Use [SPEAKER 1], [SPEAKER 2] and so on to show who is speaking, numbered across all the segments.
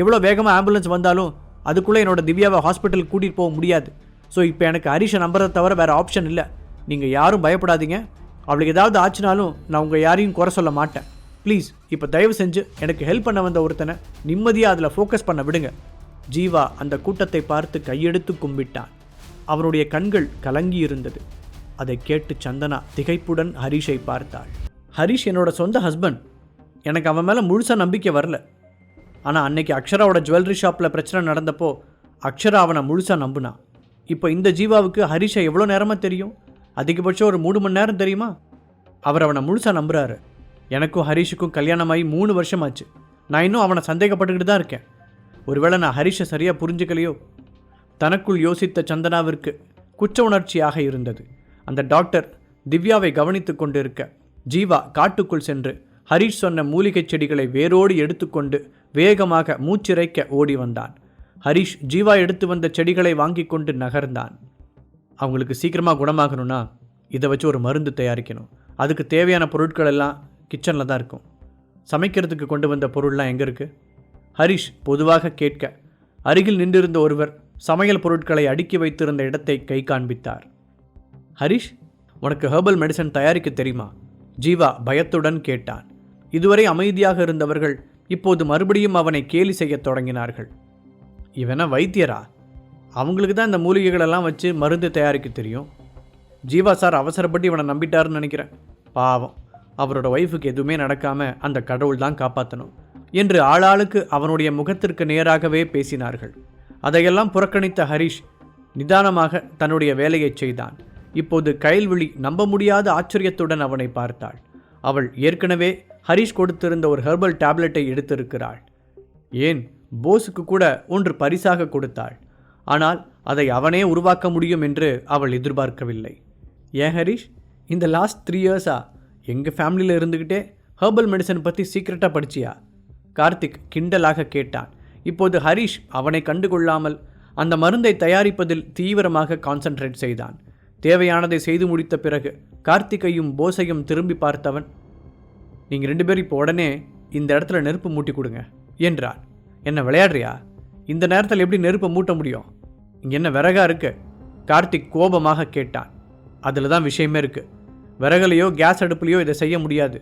[SPEAKER 1] எவ்வளோ வேகமாக ஆம்புலன்ஸ் வந்தாலும் அதுக்குள்ளே என்னோட திவ்யாவை ஹாஸ்பிட்டலுக்கு கூட்டிகிட்டு போக முடியாது. ஸோ இப்போ எனக்கு ஹரிஷை நம்புறதை தவிர வேறு ஆப்ஷன் இல்லை. நீங்கள் யாரும் பயப்படாதீங்க. அவளுக்கு ஏதாவது ஆச்சுனாலும் நான் உங்கள் யாரையும் குறை சொல்ல மாட்டேன். ப்ளீஸ் இப்போ தயவு செஞ்சு எனக்கு ஹெல்ப் பண்ண வந்த ஒருத்தனை நிம்மதியாக அதில் ஃபோக்கஸ் பண்ண விடுங்க. ஜீவா அந்த கூட்டத்தை பார்த்து கையெடுத்து கும்பிட்டான். அவனுடைய கண்கள் கலங்கி இருந்தது. அதை கேட்டு சந்தனா திகைப்புடன் ஹரிஷை பார்த்தாள். ஹரிஷ் என்னோட சொந்த ஹஸ்பண்ட் எனக்கு அவன் மேலே முழுசாக நம்பிக்கை வரல. ஆனால் அன்னைக்கு அக்ஷராவோட ஜுவல்லரி ஷாப்பில் பிரச்சனை நடந்தப்போ அக்ஷரா அவனை முழுசாக நம்புனான் இப்போ இந்த ஜீவாவுக்கு ஹரிஷை எவ்வளோ நேரமாக தெரியும்? அதிகபட்சம் ஒரு மூணு மணி நேரம் தெரியுமா? அவர் அவனை முழுசாக நம்புறாரு. எனக்கும் ஹரிஷுக்கும் கல்யாணமாகி மூணு வருஷமாச்சு. நான் இன்னும் அவனை சந்தேகப்பட்டுக்கிட்டு தான் இருக்கேன். ஒருவேளை நான் ஹரிஷை சரியாக புரிஞ்சுக்கலையோ? தனக்குள் யோசித்த சந்தனாவிற்கு குற்ற உணர்ச்சியாக இருந்தது. அந்த டாக்டர் திவ்யாவை கவனித்து கொண்டிருக்க ஜீவா காட்டுக்குள் சென்று ஹரிஷ் சொன்ன மூலிகைச் செடிகளை வேரோடு எடுத்துக்கொண்டு வேகமாக மூச்சிறைக்க ஓடி வந்தான். ஹரிஷ் ஜீவா எடுத்து வந்த செடிகளை வாங்கி கொண்டு நகர்ந்தான். அவங்களுக்கு சீக்கிரமாக குணமாகணும்னா இதை வச்சு ஒரு மருந்து தயாரிக்கணும். அதுக்கு தேவையான பொருட்கள் எல்லாம் கிச்சனில் தான் இருக்கும். சமைக்கிறதுக்கு கொண்டு வந்த பொருள்லாம் எங்கே இருக்குது ஹரிஷ் பொதுவாக கேட்க அருகில் நின்றிருந்த ஒருவர் சமையல் பொருட்களை அடுக்கி வைத்திருந்த இடத்தை கை காண்பித்தார். ஹரிஷ் உனக்கு ஹெர்பல் மெடிசன் தயாரிக்க தெரியுமா? ஜீவா பயத்துடன் கேட்டான். இதுவரை அமைதியாக இருந்தவர்கள் இப்போது மறுபடியும் அவனை கேலி செய்யத் தொடங்கினார்கள். இவன வைத்தியரா? அவங்களுக்கு தான் இந்த மூலிகைகளெல்லாம் வச்சு மருந்து தயாரிக்க தெரியும். ஜீவா சார் அவசரப்பட்டு இவனை நம்பிட்டாருன்னு நினைக்கிறேன். பாவம். அவரோட ஒய்ஃபுக்கு எதுவுமே நடக்காமல் அந்த கடவுள் தான் காப்பாற்றணும் என்று ஆளாளுக்கு அவனுடைய முகத்திற்கு நேராகவே பேசினார்கள். அதையெல்லாம் புறக்கணித்த ஹரிஷ் நிதானமாக தன்னுடைய வேலையைச் செய்தான். இப்போது கைல்விழி நம்ப முடியாத ஆச்சரியத்துடன் அவனை பார்த்தாள். அவள் ஏற்கனவே ஹரிஷ் கொடுத்திருந்த ஒரு ஹெர்பல் டேப்லெட்டை எடுத்திருக்கிறாள். ஏன்? போஸுக்கு கூட ஒன்று பரிசாக கொடுத்தாள். ஆனால் அதை அவனே உருவாக்க முடியும் என்று அவள் எதிர்பார்க்கவில்லை. ஏன் ஹரிஷ்? இந்த லாஸ்ட் த்ரீ இயர்ஸா எங்கள் ஃபேமிலியில் இருந்துக்கிட்டே ஹெர்பல் மெடிசன் பற்றி சீக்கிரட்டாக படிச்சியா? கார்த்திக் கிண்டலாக கேட்டான். இப்போது ஹரிஷ் அவனை கண்டுகொள்ளாமல் அந்த மருந்தை தயாரிப்பதில் தீவிரமாக கான்சென்ட்ரேட் செய்தான். தேவையானதை செய்து முடித்த பிறகு கார்த்திகையும் போஸையும் திரும்பி பார்த்தவன் நீங்கள் ரெண்டு பேரும் இப்போ உடனே இந்த இடத்துல நெருப்பு மூட்டி கொடுங்க என்றார் என்ன விளையாடுறியா? இந்த நேரத்தில் எப்படி நெருப்பை மூட்ட முடியும்? இங்கே என்ன விறகா இருக்கு? கார்த்திக் கோபமாக கேட்டான். அதில் தான் விஷயமே இருக்கு. விறகுலையோ கேஸ் அடுப்புலையோ இதை செய்ய முடியாது.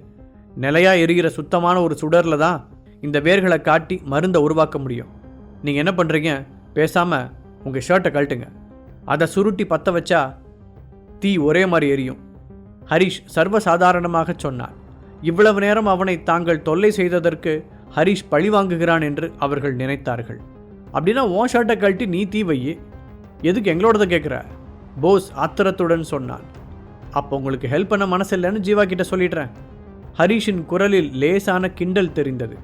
[SPEAKER 1] நிலையா எரிகிற சுத்தமான ஒரு சுடரில் தான் இந்த வேர்களை காட்டி மருந்தை உருவாக்க முடியும். நீங்கள் என்ன பண்ணுறீங்க பேசாமல் உங்கள் ஷர்ட்டை கழட்டுங்க. அதை சுருட்டி பற்ற வச்சா தீ ஒரே மாதிரி எரியும் ஹரிஷ் சர்வசாதாரணமாக சொன்னார் இவ்வளவு நேரம் அவனை தாங்கள் தொல்லை செய்ததற்கு ஹரிஷ் பழிவாங்குகிறான் என்று அவர்கள் நினைத்தார்கள். அப்படின்னா ஓ ஷர்ட்டை கழட்டி நீ தீ வையி எதுக்கு எங்களோடத கேட்குற போஸ் ஆத்திரத்துடன் சொன்னான். அப்போ உங்களுக்கு ஹெல்ப் பண்ண மனசு இல்லைன்னு ஜீவா கிட்ட சொல்லிடுறேன். ஹரிஷின் குரலில் லேசான கிண்டல் தெரிந்தது.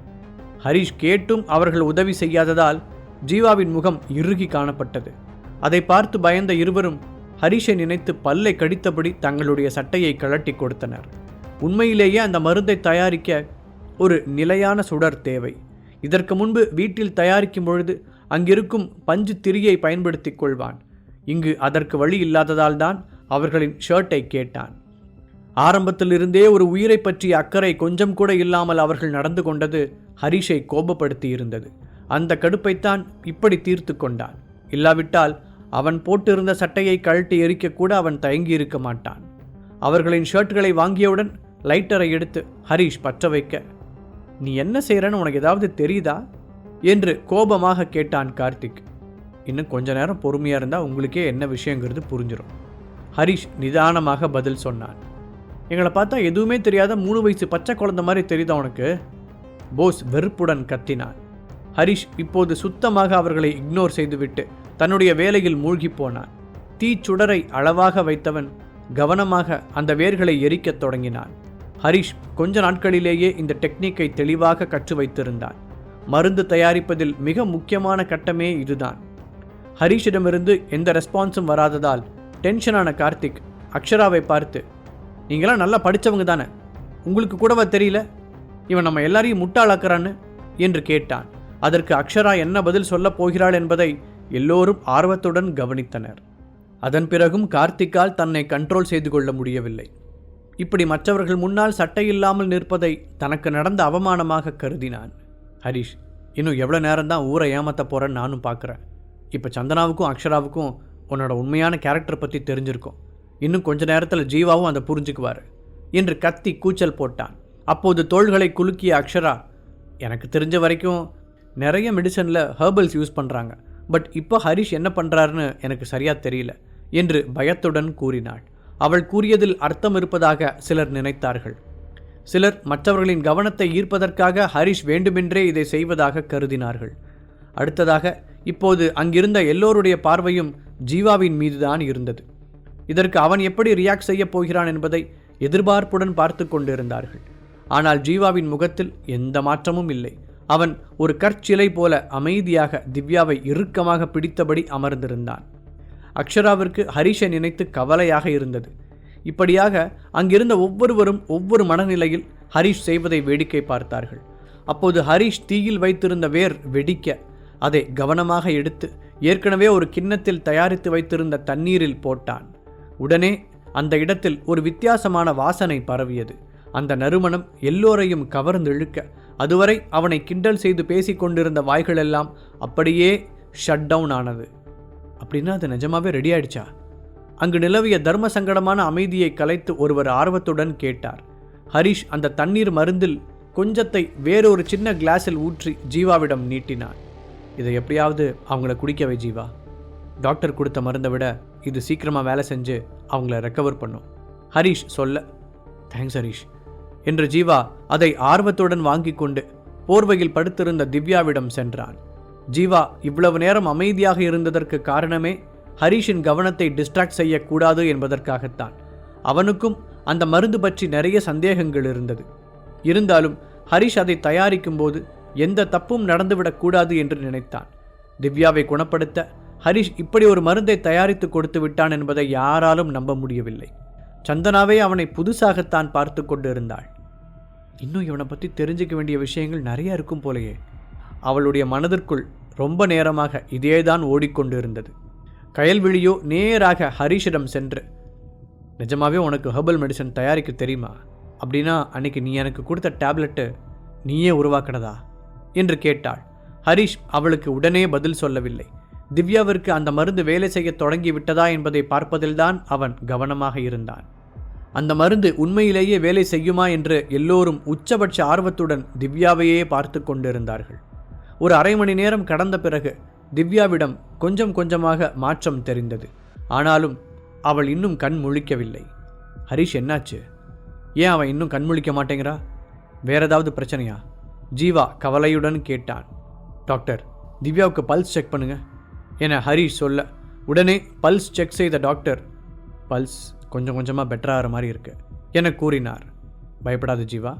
[SPEAKER 1] ஹரிஷ் கேட்டும் அவர்கள் உதவி செய்யாததால் ஜீவாவின் முகம் இறுகி காணப்பட்டது. அதை பார்த்து பயந்த இருவரும் ஹரிஷை நினைத்து பல்லை கடித்தபடி தங்களுடைய சட்டையை கழட்டி கொடுத்தனர். உண்மையிலேயே அந்த மருந்தை தயாரிக்க ஒரு நிலையான சுடர் தேவை. இதற்கு முன்பு வீட்டில் தயாரிக்கும் பொழுது அங்கிருக்கும் பஞ்சு திரியை பயன்படுத்திக் கொள்வான். இங்கு அதற்கு வழி இல்லாததால் தான் அவர்களின் ஷர்ட்டை கேட்டான். ஆரம்பத்திலிருந்தே ஒரு உயிரை பற்றிய அக்கறை கொஞ்சம் கூட இல்லாமல் அவர்கள் நடந்து கொண்டது ஹரிஷை கோபப்படுத்தி இருந்தது. அந்த கடுப்பைத்தான் இப்படி தீர்த்து கொண்டான். இல்லாவிட்டால் அவன் போட்டிருந்த சட்டையை கழட்டி எரிக்கக்கூட கூட அவன் தயங்கி இருக்க மாட்டான். அவர்களின் ஷர்ட்களை வாங்கியவுடன் லைட்டரை எடுத்து ஹரிஷ் பற்ற வைக்க. நீ என்ன செய்கிறன்னு உனக்கு ஏதாவது தெரியுதா? என்று கோபமாக கேட்டான் கார்த்திக். இன்னும் கொஞ்ச நேரம் பொறுமையாக இருந்தால் உங்களுக்கே என்ன விஷயங்கிறது புரிஞ்சிடும் ஹரிஷ் நிதானமாக பதில் சொன்னான். எங்களை பார்த்தா எதுவுமே தெரியாத மூணு வயசு பச்சை குழந்த மாதிரி தெரியுதா உனக்கு? போஸ் வெறுப்புடன் கத்தினான். ஹரிஷ் இப்போது சுத்தமாக அவர்களை இக்னோர் செய்துவிட்டு தன்னுடைய வேலையில் மூழ்கி போனான். தீச்சுடரை அளவாக வைத்தவன் கவனமாக அந்த வேர்களை எரிக்கத் தொடங்கினான். ஹரிஷ் கொஞ்ச நாட்களிலேயே இந்த டெக்னிக்கை தெளிவாக கற்று வைத்திருந்தான் மருந்து தயாரிப்பதில் மிக முக்கியமான கட்டமே இதுதான். ஹரிஷிடமிருந்து எந்த ரெஸ்பான்ஸும் வராததால் டென்ஷனான கார்த்திக் அக்ஷராவை பார்த்து நீங்களாம் நல்லா படித்தவங்க தானே உங்களுக்கு கூடவா தெரியல? இவன் நம்ம எல்லாரையும் முட்டாளாக்குறான்னு? என்று கேட்டான். அதற்கு அக்ஷரா என்ன பதில் சொல்லப் போகிறாள் என்பதை எல்லோரும் ஆர்வத்துடன் கவனித்தனர். அதன் பிறகும் கார்த்திக்கால் தன்னை கண்ட்ரோல் செய்து கொள்ள முடியவில்லை. இப்படி மற்றவர்கள் முன்னால் சட்டை இல்லாமல் நிற்பதை தனக்கு நடந்த அவமானமாக கருதினான். ஹரிஷ் இன்னும் எவ்வளோ நேரம் தான் ஊரை ஏமாத்த போகிறேன்னு நானும் பார்க்குறேன். இப்போ சந்தனாவுக்கும் அக்ஷராவுக்கும் உன்னோட உண்மையான கேரக்டர் பற்றி தெரிஞ்சிருக்கும். இன்னும் கொஞ்ச நேரத்தில் ஜீவாவும் அதை புரிஞ்சுக்குவார். என்று கத்தி கூச்சல் போட்டான். அப்போது தோள்களை குலுக்கிய அக்ஷரா எனக்கு தெரிஞ்ச வரைக்கும் நிறைய மெடிசனில் ஹெர்பல்ஸ் யூஸ் பண்ணுறாங்க பட் இப்போ ஹரிஷ் என்ன பண்ணுறாருன்னு எனக்கு சரியாக தெரியல என்று பயத்துடன் கூறினாள். அவள் கூறியதில் அர்த்தம் இருப்பதாக சிலர் நினைத்தார்கள். சிலர் மற்றவர்களின் கவனத்தை ஈர்ப்பதற்காக ஹரிஷ் வேண்டுமென்றே இதை செய்வதாக கருதினார்கள். அடுத்ததாக இப்போது அங்கிருந்த எல்லோருடைய பார்வையும் ஜீவாவின் மீதுதான் இருந்தது. இதற்கு அவன் எப்படி ரியாக்ட் செய்யப் போகிறான் என்பதை எதிர்பார்ப்புடன் பார்த்து கொண்டிருந்தார்கள். ஆனால் ஜீவாவின் முகத்தில் எந்த மாற்றமும் இல்லை. அவன் ஒரு கற்சிலை போல அமைதியாக திவ்யாவை இறுக்கமாக பிடித்தபடி அமர்ந்திருந்தான். அக்ஷராவிற்கு ஹரிஷை நினைத்து கவலையாக இருந்தது. இப்படியாக அங்கிருந்த ஒவ்வொருவரும் ஒவ்வொரு மனநிலையில் ஹரிஷ் செய்வதை வேடிக்கை பார்த்தார்கள். அப்போது ஹரிஷ் தீயில் வைத்திருந்த வேர் வெடிக்க அதை கவனமாக எடுத்து ஏற்கனவே ஒரு கிண்ணத்தில் தயாரித்து வைத்திருந்த தண்ணீரில் போட்டான். உடனே அந்த இடத்தில் ஒரு வித்தியாசமான வாசனை பரவியது. அந்த நறுமணம் எல்லோரையும் கவர்ந்து இழுக்க அதுவரை அவனை கிண்டல் செய்து பேசிக் கொண்டிருந்த வாய்களெல்லாம் அப்படியே ஷட் டவுன் ஆனது. அப்படின்னா அது நிஜமாவே ரெடி ஆயிடுச்சா? அங்கு நிலவிய தர்ம சங்கடமான அமைதியை கலைத்து ஒருவர் ஆர்வத்துடன் கேட்டார். ஹரிஷ் அந்த தண்ணீர் மருந்தில் கொஞ்சத்தை வேறொரு சின்ன கிளாஸில் ஊற்றி ஜீவாவிடம் நீட்டினான் இதை எப்படியாவது அவங்கள குடிக்கவை ஜீவா. டாக்டர் கொடுத்த மருந்தை விட இது சீக்கிரமாக வேலை செஞ்சு அவங்கள ரெக்கவர் பண்ணும். ஹரிஷ் சொல்ல தேங்க்ஸ் ஹரிஷ். என்று ஜீவா அதை ஆர்வத்துடன் வாங்கி கொண்டு போர்வையில் படுத்திருந்த திவ்யாவிடம் சென்றான். ஜீவா இவ்வளவு நேரம் அமைதியாக இருந்ததற்கு காரணமே ஹரிஷின் கவனத்தை டிஸ்ட்ராக்ட் செய்யக்கூடாது என்பதற்காகத்தான். அவனுக்கும் அந்த மருந்து பற்றி நிறைய சந்தேகங்கள் இருந்தது. இருந்தாலும் ஹரிஷ் அதை தயாரிக்கும் போது எந்த தப்பும் நடந்துவிடக்கூடாது என்று நினைத்தான். திவ்யாவை குணப்படுத்த ஹரிஷ் இப்படி ஒரு மருந்தை தயாரித்து கொடுத்து விட்டான் என்பதை யாராலும் நம்ப முடியவில்லை. சந்தனாவே அவனை புதுசாகத்தான் பார்த்து கொண்டிருந்தாள். இன்னும் இவனை பற்றி தெரிஞ்சுக்க வேண்டிய விஷயங்கள் நிறைய இருக்கும் போலயே. அவளுடைய மனதிற்குள் ரொம்ப நேரமாக இதேதான் ஓடிக்கொண்டிருந்தது. கயல்விழியோ நேராக ஹரிஷிடம் சென்று நிஜமாவே உனக்கு ஹெர்பல் மெடிசன் தயாரிக்க தெரியுமா? அப்படின்னா அன்னைக்கு நீ எனக்கு கொடுத்த டேப்லெட்டு நீயே உருவாக்கினதா? என்று கேட்டாள். ஹரிஷ் அவளுக்கு உடனே பதில் சொல்லவில்லை. திவ்யாவிற்கு அந்த மருந்து வேலை செய்ய தொடங்கி விட்டதா என்பதை பார்ப்பதில்தான் அவன் கவனமாக இருந்தான். அந்த மருந்து உண்மையிலேயே வேலை செய்யுமா என்று எல்லோரும் உச்சபட்ச ஆர்வத்துடன் திவ்யாவையே பார்த்து கொண்டிருந்தார்கள். ஒரு அரை மணி நேரம் கடந்த பிறகு திவ்யாவிடம் கொஞ்சம் கொஞ்சமாக மாற்றம் தெரிந்தது. ஆனாலும் அவள் இன்னும் கண் முழிக்கவில்லை. ஹரிஷ் என்னாச்சு? ஏன் அவன் இன்னும் கண் முழிக்க மாட்டேங்கிறா? வேற ஏதாவது பிரச்சனையா? ஜீவா கவலையுடன் கேட்டான். டாக்டர் திவ்யாவுக்கு பல்ஸ் செக் பண்ணுங்க. என ஹரிஷ் சொல்ல உடனே பல்ஸ் செக் செய்த டாக்டர் பல்ஸ் கொஞ்சம் கொஞ்சமாக பெட்டராகிற மாதிரி இருக்கு என கூறினார். பயப்படாத ஜீவா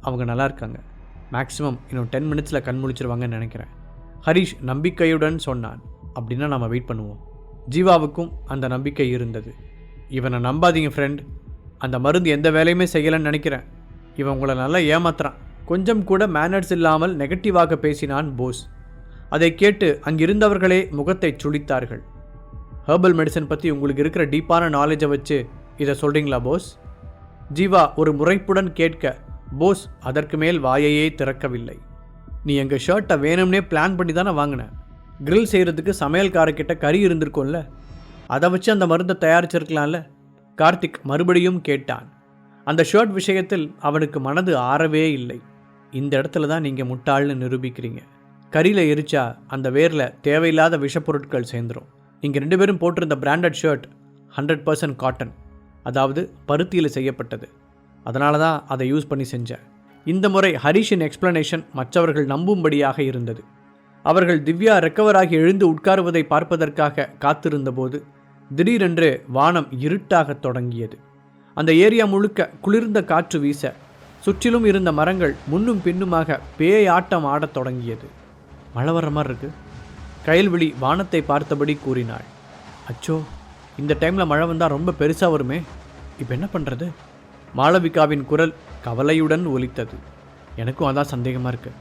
[SPEAKER 1] அவங்க நல்லா இருக்காங்க. மேக்ஸிமம் இன்னும் டென் மினிட்ஸில் கண் முழிச்சிருவாங்கன்னு நினைக்கிறேன். ஹரிஷ் நம்பிக்கையுடன் சொன்னான். அப்படின்னா நம்ம வெயிட் பண்ணுவோம். ஜீவாவுக்கும் அந்த நம்பிக்கை இருந்தது. இவனை நம்பாதீங்க ஃப்ரெண்ட் அந்த மருந்து எந்த வேலையுமே செய்யலைன்னு நினைக்கிறேன். இவன் உங்களை நல்லா ஏமாத்துறான். கொஞ்சம் கூட மேனர்ஸ் இல்லாமல் நெகட்டிவாக பேசினான் போஸ். அதை கேட்டு அங்கிருந்தவர்களே முகத்தை சுளித்தார்கள் ஹேர்பல் மெடிசன் பற்றி உங்களுக்கு இருக்கிற டீப்பான நாலேஜை வச்சு இதை சொல்கிறீங்களா போஸ்? ஜீவா ஒரு முறைப்புடன் கேட்க போஸ் அதற்கு மேல் வாயையே திறக்கவில்லை. நீ எங்கள் ஷர்ட்டை வேணும்னே பிளான் பண்ணி தானே வாங்கினேன் கிரில் செய்கிறதுக்கு சமையல்காரக்கிட்ட கறி இருந்திருக்கும்ல? அதை வச்சு அந்த மருந்தை தயாரிச்சிருக்கலாம்ல? கார்த்திக் மறுபடியும் கேட்டான். அந்த ஷர்ட் விஷயத்தில் அவனுக்கு மனது ஆறவே இல்லை. இந்த இடத்துல தான் நீங்கள் முட்டாள்னு நிரூபிக்கிறீங்க. கறியில் எரிச்சா அந்த வேரில் தேவையில்லாத விஷப்பொருட்கள் சேர்ந்துரும். நீங்கள் ரெண்டு பேரும் போட்டிருந்த branded shirt hundred percent cotton அதாவது பருத்தியில் செய்யப்பட்டது. அதனால தான் அதை யூஸ் பண்ணி செஞ்சேன். இந்த முறை ஹரிஷின் எக்ஸ்பிளனேஷன் மற்றவர்கள் நம்பும்படியாக இருந்தது. அவர்கள் திவ்யா ரெக்கவர் ஆகி எழுந்து உட்காருவதை பார்ப்பதற்காக காத்திருந்தபோது திடீரென்று வானம் இருட்டாகத் தொடங்கியது. அந்த ஏரியா முழுக்க குளிர்ந்த காற்று வீச சுற்றிலும் இருந்த மரங்கள் முன்னும் பின்னுமாக பேய் ஆட்டம் ஆடத் தொடங்கியது. மழை வர்ற மாதிரி இருக்கு. கயல்விழி வானத்தை பார்த்தபடி கூறினாள் அச்சோ இந்த டைமில் மழை வந்தால் ரொம்ப பெருசாக வருமே. இப்போ என்ன பண்ணுறது மாளவிகாவின் குரல் கவலையுடன் ஒலித்தது. எனக்கும் அதான் சந்தேகமாக இருக்குது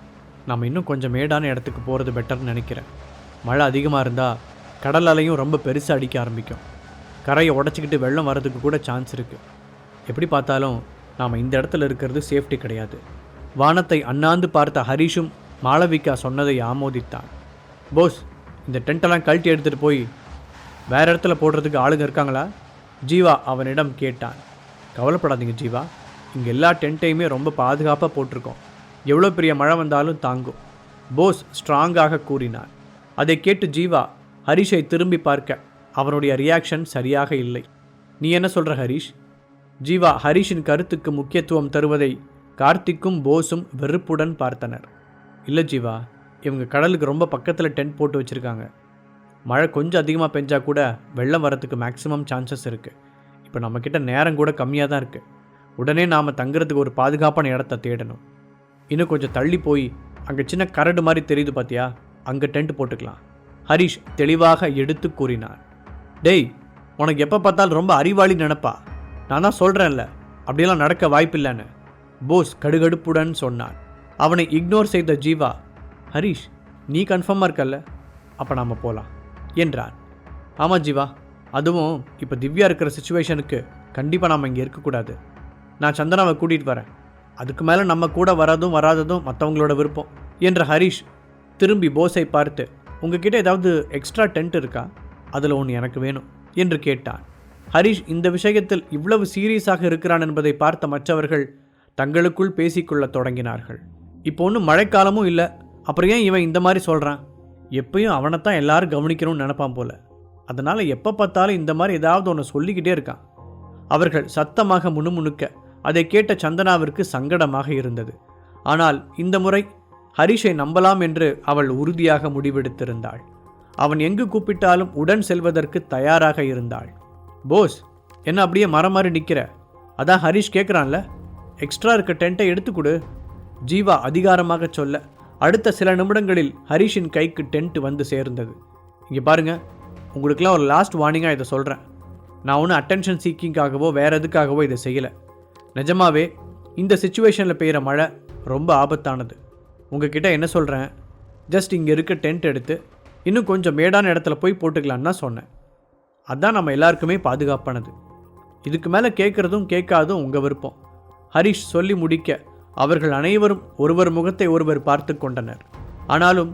[SPEAKER 1] நம்ம இன்னும் கொஞ்சம் மேடான இடத்துக்கு போகிறது பெட்டர்னு நினைக்கிறேன். மழை அதிகமாக இருந்தால் கடல் அலையும் ரொம்ப பெருசாக அடிக்க ஆரம்பிக்கும். கரையை உடச்சிக்கிட்டு வெள்ளம் வரதுக்கு கூட சான்ஸ் இருக்குது எப்படி பார்த்தாலும் நாம் இந்த இடத்துல இருக்கிறது சேஃப்டி கிடையாது. வானத்தை அண்ணாந்து பார்த்த ஹரிஷும் மாளவிகா சொன்னதை ஆமோதித்தான். போஸ் இந்த டென்ட்டெல்லாம் கழட்டி எடுத்துகிட்டு போய் வேறு இடத்துல போடுறதுக்கு ஆளுங்க இருக்காங்களா? ஜீவா அவனிடம் கேட்டான். கவலைப்படாதீங்க ஜீவா. இங்கே எல்லா டென்ட்டையுமே ரொம்ப பாதுகாப்பாக போட்டிருக்கோம். எவ்வளோ பெரிய மழை வந்தாலும் தாங்கும். போஸ் ஸ்ட்ராங்காக கூறினார். அதை கேட்டு ஜீவா ஹரிஷை திரும்பி பார்க்க அவனுடைய ரியாக்ஷன் சரியாக இல்லை. நீ என்ன சொல்கிற ஹரிஷ்? ஜீவா ஹரிஷின் கருத்துக்கு முக்கியத்துவம் தருவதை கார்த்திக்கும் போஸும் வெறுப்புடன் பார்த்தனர். இல்லை ஜீவா இவங்க கடலுக்கு ரொம்ப பக்கத்தில் டென்ட் போட்டு வச்சுருக்காங்க. மழை கொஞ்சம் அதிகமாக பெஞ்சால் கூட வெள்ளம் வரத்துக்கு மேக்ஸிமம் சான்சஸ் இருக்குது இப்போ நம்மக்கிட்ட நேரம் கூட கம்மியாக தான் இருக்குது உடனே நாம் தங்குறதுக்கு ஒரு பாதுகாப்பான இடத்த தேடணும். இன்னும் கொஞ்சம் தள்ளி போய் அங்கே சின்ன கரடு மாதிரி தெரியுது பார்த்தியா அங்கே டென்ட் போட்டுக்கலாம். ஹரிஷ் தெளிவாக எடுத்து கூறினார். டேய் உனக்கு எப்போ பார்த்தாலும் ரொம்ப அறிவாளி நினப்பா. நான் தான் சொல்கிறேன்ல அப்படியெல்லாம் நடக்க வாய்ப்பில்லைன்னு. போஸ் கடுகடுப்புடன் சொன்னான் அவனை இக்னோர் செய்த ஜீவா ஹரிஷ் நீ கன்ஃபார்மாக இருக்கல்ல? அப்போ நாம் போகலாம் என்றான் ஆமாம் ஜீவா. அதுவும் இப்போ திவ்யா இருக்கிற சுச்சுவேஷனுக்கு கண்டிப்பாக நாம் இங்கே இருக்கக்கூடாது. நான் சந்தனாவை கூட்டிகிட்டு வரேன். அதுக்கு மேலே நம்ம கூட வராதும் வராததும் மற்றவங்களோட விருப்பம் என்ற ஹரிஷ் திரும்பி போஸை பார்த்து உங்ககிட்ட ஏதாவது எக்ஸ்ட்ரா டென்ட் இருக்கா? அதில் ஒன்று எனக்கு வேணும் என்று கேட்டான். ஹரிஷ் இந்த விஷயத்தில் இவ்வளவு சீரியஸாக இருக்கிறான் என்பதை பார்த்த மற்றவர்கள் தங்களுக்குள் பேசிக்கொள்ள தொடங்கினார்கள். இப்போ ஒன்றும் மழைக்காலமும் இல்லை. அப்புறம் ஏன் இவன் இந்த மாதிரி சொல்கிறான் எப்பயும் அவனைத்தான் எல்லாரும் கவனிக்கணும்னு நினப்பான் போல. அதனால் எப்போ பார்த்தாலும் இந்த மாதிரி ஏதாவது ஒன்று சொல்லிக்கிட்டே இருக்கான். அவர்கள் சத்தமாக முணுமுணுக்க அதை கேட்ட சந்தனாவிற்கு சங்கடமாக இருந்தது. ஆனால் இந்த முறை ஹரிஷை நம்பலாம் என்று அவள் உறுதியாக முடிவெடுத்திருந்தாள். அவன் எங்கு கூப்பிட்டாலும் உடன் செல்வதற்கு தயாராக இருந்தாள். போஸ் என்ன அப்படியே மரம் மாதிரி நிற்கிற அதான் ஹரிஷ் கேட்குறான்ல எக்ஸ்ட்ரா இருக்க டென்ட்டை எடுத்து கொடு. ஜீவா அதிகாரமாக சொல்ல அடுத்த சில நிமிடங்களில் ஹரிஷின் கைக்கு டென்ட் வந்து சேர்ந்தது. இங்கே பாருங்கள் உங்களுக்கெல்லாம் ஒரு லாஸ்ட் வார்னிங்காக இதை சொல்கிறேன் நான் ஒன்றும் அட்டென்ஷன் சீக்கிங்காகவோ வேறு எதுக்காகவோ இதை செய்யலை. நிஜமாவே இந்த சுச்சுவேஷனில் பெய்கிற மழை ரொம்ப ஆபத்தானது. உங்ககிட்ட என்ன சொல்கிறேன் ஜஸ்ட் இங்கே இருக்க டென்ட் எடுத்து இன்னும் கொஞ்சம் மேடான இடத்துல போய் போட்டுக்கலான்னு தான் சொன்னேன். அதுதான் நம்ம எல்லாருக்குமே பாதுகாப்பானது. இதுக்கு மேலே கேட்குறதும் கேட்காதும் உங்கள் விருப்பம். ஹரிஷ் சொல்லி முடிக்க அவர்கள் அனைவரும் ஒருவர் முகத்தை ஒருவர் பார்த்து கொண்டனர். ஆனாலும்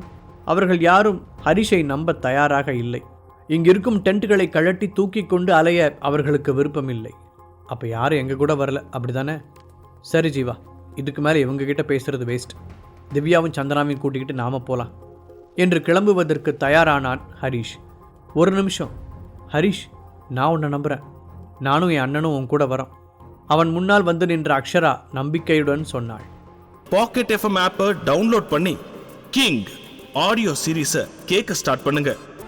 [SPEAKER 1] அவர்கள் யாரும் ஹரிஷை நம்ப தயாராக இல்லை. இங்கிருக்கும் டென்ட்டுகளை கழட்டி தூக்கி கொண்டு அலைய அவர்களுக்கு விருப்பமில்லை. அப்போ யாரும் எங்கள் கூட வரல? அப்படிதானே? சரி ஜீவா. இதுக்கு மேலே இவங்ககிட்ட பேசுகிறது வேஸ்ட் திவ்யாவும் சந்தனாவையும் கூட்டிக்கிட்டு நாம் போகலாம் என்று கிளம்புவதற்கு தயாரானான் ஹரிஷ். ஒரு நிமிஷம். ஹரிஷ் நான் உன்னை நம்புகிறேன் நானும் என் அண்ணனும் உன் கூட வரோம். அவன் முன்னால் வந்து நின்ற அக்ஷரா நம்பிக்கையுடன் சொன்னாள்.
[SPEAKER 2] பாக்கெட் எஃப்எம் ஆப்பை டவுன்லோட் பண்ணி கிங் ஆடியோ சீரீஸை கேட்க ஸ்டார்ட் பண்ணுங்கள்